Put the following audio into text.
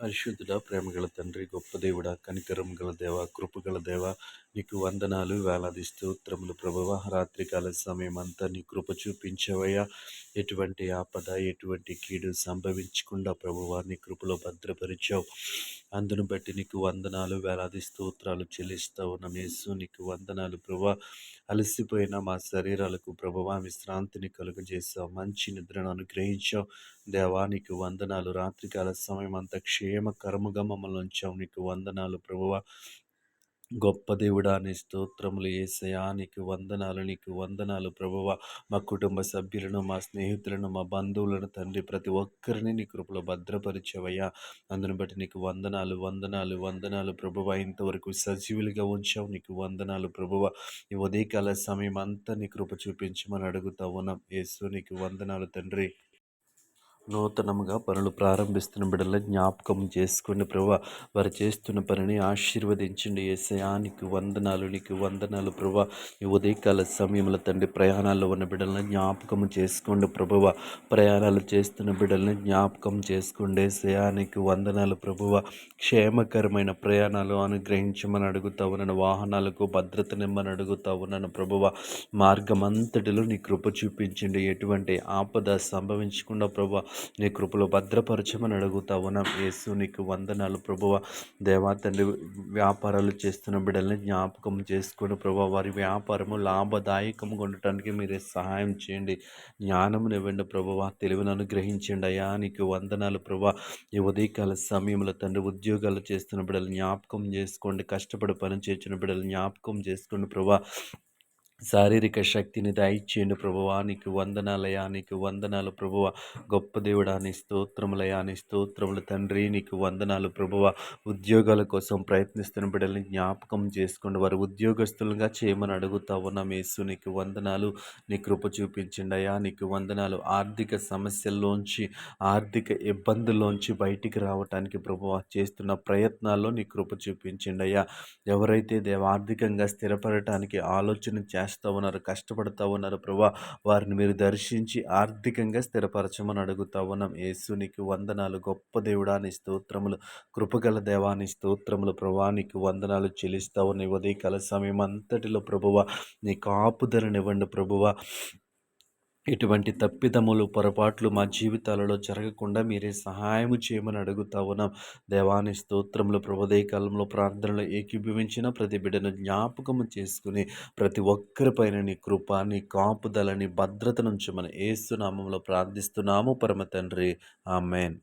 పరిశుద్ధుడ ప్రేమగల తండ్రి గొప్ప దేవుడ కనికరం గల దేవ కృపగల దేవ నీకు వందనాలు వేలాది స్తోత్రములు ప్రభువ. రాత్రికాల సమయం అంతా నీ కృప చూపించవయ్యా. ఎటువంటి ఆపద ఎటువంటి కీడు సంభవించకుండా ప్రభువ నీ కృపలో భద్రపరిచావు. అందును బట్టి నీకు వందనాలు వేలాది స్తోత్రాలు చెల్లిస్తూ ఉన్నాం. యేసు నీకు వందనాలు ప్రభా. అలసిపోయిన మా శరీరాలకు ప్రభువా విశ్రాంతిని కలుగజేసావు మంచి నిద్రను అనుగ్రహించావు. దేవా నీకు వందనాలు. రాత్రికాల సమయం అంత క్షేమకరముగా మమ్మల్ని ఉంచావు. నీకు వందనాలు ప్రభువ గొప్ప దేవుడా నీ స్తోత్రములు ఏసయా నీకు వందనాలు నీకు వందనాలు ప్రభువ. మా కుటుంబ సభ్యులను మా స్నేహితులను మా బంధువులను తండ్రి ప్రతి ఒక్కరిని నీ కృపలో భద్రపరిచేవయ్యా. అందుని బట్టి నీకు వందనాలు వందనాలు వందనాలు ప్రభువ. ఇంతవరకు సజీవులుగా ఉంచావు నీకు వందనాలు ప్రభువ. ఈ ఉదయకాల సమయం అంతా నీ కృప చూపించమని అడుగుతా ఉన్నాం. యేసు నీకు వందనాలు తండ్రి. నూతనముగా పనులు ప్రారంభిస్తున్న బిడ్డల జ్ఞాపకం చేసుకోండి ప్రభా వారు చేస్తున్న పనిని ఆశీర్వదించండి. ఏసయానికి వందనాలు నీకు వందనాలు ప్రభా. ఈ ఉదయకాల సమయంలో తండ్రి ప్రయాణాల్లో ఉన్న బిడ్డలను జ్ఞాపకం చేసుకోండి ప్రభువ ప్రయాణాలు చేస్తున్న బిడ్డలను జ్ఞాపకం చేసుకోండి. ఏసయానికి వందనాలు ప్రభువ క్షేమకరమైన ప్రయాణాలు అనుగ్రహించమని అడుగుతా ఉన్నాను. వాహనాలకు భద్రత నిమ్మని అడుగుతా ఉన్నాను ప్రభువ మార్గమంతటిలో నీ కృప చూపించండి. ఎటువంటి ఆపద సంభవించకుండా ప్రభా నీ కృపలో భద్రపరచమని అడుగుతా ఉన్నాం యేసు నీకు వందనాలు. ప్రభువ దేవా తండ్రి వ్యాపారాలు చేస్తున్న బిడ్డల్ని జ్ఞాపకం చేసుకుని ప్రభు వారి వ్యాపారము లాభదాయకం ఉండటానికి మీరే సహాయం చేయండి. జ్ఞానమును ఇవ్వండి ప్రభువ తెలివిని అనుగ్రహించండి. అయ్యా నీకు వందనాలు ప్రభా ఈ ఉదయకాల సమయంలో తండ్రి ఉద్యోగాలు చేస్తున్న బిడ్డలు జ్ఞాపకం చేసుకోండి. కష్టపడి పని చేసిన బిడ్డలు జ్ఞాపకం చేసుకోండి ప్రభా శారీరక శక్తిని దయచేయండి ప్రభువా నీకు వందనాలయా నీకు వందనాలు ప్రభువ గొప్ప దేవుడాని స్తోత్రములయా నీ స్తోత్రములు తండ్రి నీకు వందనాలు ప్రభువ ఉద్యోగాల కోసం ప్రయత్నిస్తున్న బిడ్డల్ని జ్ఞాపకం చేసుకోండి. వారు ఉద్యోగస్తులుగా చేయమని అడుగుతా ఉన్న. మేసు నీకు వందనాలు. నీ కృప చూపించండి అయ్యా. నీకు వందనాలు. ఆర్థిక సమస్యల్లోంచి ఆర్థిక ఇబ్బందుల్లోంచి బయటికి రావటానికి ప్రభువ చేస్తున్న ప్రయత్నాల్లో నీ కృప చూపించండి అయ్యా. ఎవరైతే దేవ ఆర్థికంగా స్థిరపడటానికి ఆలోచన చేస్తారు చేస్తూ ఉన్నారు కష్టపడుతూ ఉన్నారు. ప్రభా వారిని మీరు దర్శించి ఆర్థికంగా స్థిరపరచమని అడుగుతా ఉన్నాం. యేసునికి వందనాలు. గొప్ప దేవుడాని స్తోత్రములు. కృపగల దేవాని స్తోత్రములు. ప్రభానికి వందనాలు చెల్లిస్తా ఉన్నాయి ఉదయకాల సమయం అంతటిలో ప్రభువ నీ కాపుదలనివ్వండి. ప్రభువ ఇటువంటి తప్పిదములు పొరపాట్లు మా జీవితాలలో జరగకుండా మీరే సహాయము చేయమని అడుగుతా ఉన్నాం. దేవాని స్తోత్రంలో ప్రభుదయ కాలంలో ప్రార్థనలు ఏకీభవించిన ప్రతి బిడ్డను జ్ఞాపకము చేసుకుని ప్రతి ఒక్కరిపైన నీ కృప నీ కాపుదలని భద్రత నుంచి మన ఏసునామంలో ప్రార్థిస్తున్నాము. పరమ తండ్రి ఆమెన్.